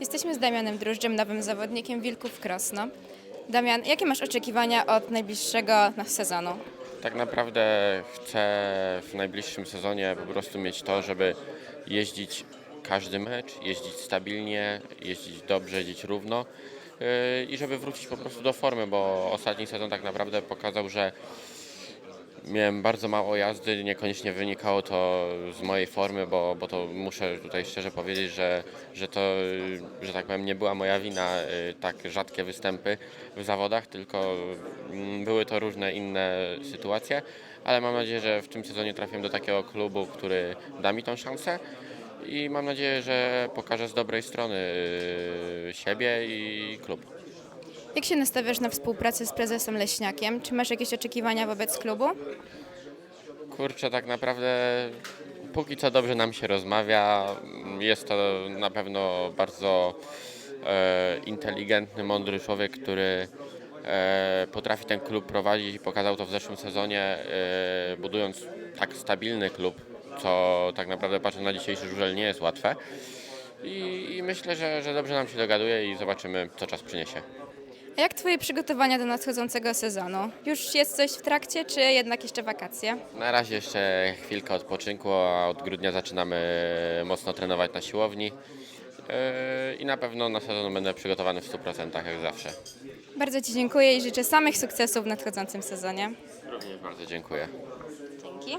Jesteśmy z Damianem Drużdżem, nowym zawodnikiem Wilków Krosno. Damian, jakie masz oczekiwania od najbliższego na sezonu? Tak naprawdę chcę w najbliższym sezonie po prostu mieć to, żeby jeździć każdy mecz, jeździć stabilnie, jeździć dobrze, jeździć równo yy, i żeby wrócić po prostu do formy, bo ostatni sezon tak naprawdę pokazał, że miałem bardzo mało jazdy, niekoniecznie wynikało to z mojej formy, bo, bo to muszę tutaj szczerze powiedzieć, że, że to, że tak powiem, nie była moja wina yy, tak rzadkie występy w zawodach, tylko mm, były to różne inne sytuacje, ale mam nadzieję, że w tym sezonie trafię do takiego klubu, który da mi tą szansę i mam nadzieję, że pokażę z dobrej strony yy, siebie i klub. Jak się nastawiasz na współpracę z prezesem Leśniakiem? Czy masz jakieś oczekiwania wobec klubu? Kurczę, tak naprawdę póki co dobrze nam się rozmawia. Jest to na pewno bardzo e, inteligentny, mądry człowiek, który e, potrafi ten klub prowadzić i pokazał to w zeszłym sezonie, e, budując tak stabilny klub, co tak naprawdę patrząc na dzisiejszy żużel nie jest łatwe. I, i myślę, że, że dobrze nam się dogaduje i zobaczymy, co czas przyniesie. A jak Twoje przygotowania do nadchodzącego sezonu? Już jest coś w trakcie, czy jednak jeszcze wakacje? Na razie jeszcze chwilkę odpoczynku, a od grudnia zaczynamy mocno trenować na siłowni. Yy, I na pewno na sezon będę przygotowany w 100% jak zawsze. Bardzo Ci dziękuję i życzę samych sukcesów w nadchodzącym sezonie. Również bardzo dziękuję. Dzięki.